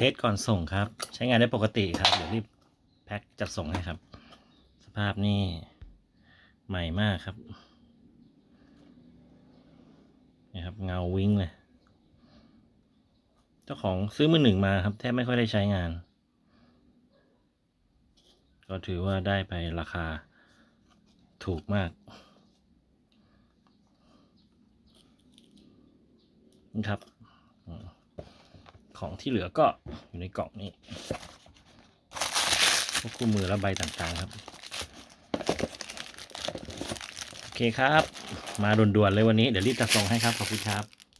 เทสก่อนส่งครับ ใช้งานได้ปกติครับ เดี๋ยวรีบแพ็คจัดส่งให้ครับ สภาพนี่ใหม่มากครับนี่ครับ เงาวิ้งเลย เจ้าของซื้อมือหนึ่งมาครับ แทบไม่ค่อยได้ใช้งาน ก็ถือว่าได้ไปราคาถูกมากนะครับ ของที่เหลือก็อยู่ในกล่องนี้พวกคู่มือและใบต่างๆครับ โอเคครับ มาด่วนๆเลยวันนี้ เดี๋ยวรีบจัดส่งให้ครับ ขอบคุณครับ